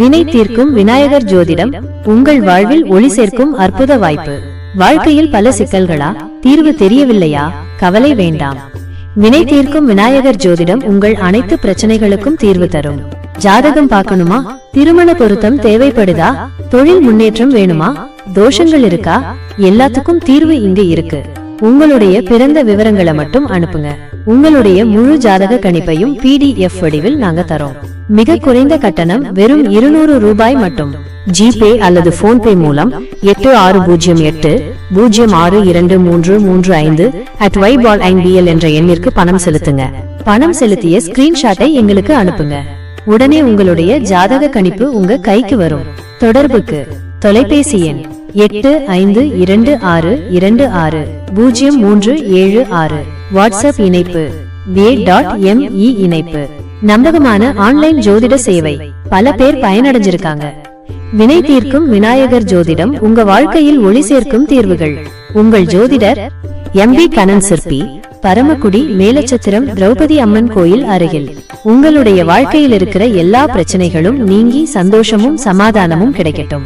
வினை தீர்க்கும் விநாயகர் ஜோதிடம் உங்கள் வாழ்வில் ஒளி சேர்க்கும் அற்புத வாய்ப்பு. வாழ்க்கையில் பல சிக்கல்களா? தீர்வு தெரியவில்லையா? கவலை வேண்டாம். வினை தீர்க்கும் விநாயகர் ஜோதிடம் உங்கள் அனைத்து பிரச்சனைகளுக்கும் தீர்வு தரும். ஜாதகம் பார்க்கணுமா? திருமண பொருத்தம் தேவைப்படுதா? தொழில் முன்னேற்றம் வேணுமா? தோஷங்கள் இருக்கா? எல்லாத்துக்கும் தீர்வு இங்கு இருக்கு. உங்களுடைய பிறந்த விவரங்களை மட்டும் அனுப்புங்க. உங்களுடைய முழு ஜாதக கணிப்பையும் பிடிஎஃப் வடிவில் நாங்க தரோம். மிக குறைந்த கட்டணம் வெறும் இருநூறு ரூபாய் மட்டும். ஜிபே அல்லது போன்பே மூலம் எட்டு ஆறு பூஜ்ஜியம் எட்டு பூஜ்ஜியம் ஆறு இரண்டு மூன்று மூன்று ஐந்து அட் வைபால் ஐபிஎல் என்ற எண்ணிற்கு பணம் செலுத்துங்க. பணம் செலுத்திய ஸ்கிரீன்ஷாட்டை எங்களுக்கு அனுப்புங்க. உடனே உங்களுடைய ஜாதக கணிப்பு உங்க கைக்கு வரும். தொடர்புக்கு தொலைபேசி எண் எட்டு ஐந்து இரண்டு ஆறு இரண்டு ஆறு பூஜ்ஜியம் மூன்று ஏழு ஆறு. வாட்ஸ்அப் இணைப்பு வே டாட் எம் இ இணைப்பு. நம்பகமான ஆன்லைன் ஜோதிட சேவை. பல பேர் பயனடைஞ்சிருக்காங்க. வினை தீர்க்கும் விநாயகர் ஜோதிடம் உங்க வாழ்க்கையில் ஒளி சேர்க்கும் தீர்வுகள். உங்கள் ஜோதிடர் எம் பி கனன் சிற்பி பரமக்குடி மேலச்சத்திரம் திரௌபதி அம்மன் கோயில் அருகில். உங்களுடைய வாழ்க்கையில் இருக்கிற எல்லா பிரச்சனைகளும் நீங்கி சந்தோஷமும் சமாதானமும் கிடைக்கட்டும்.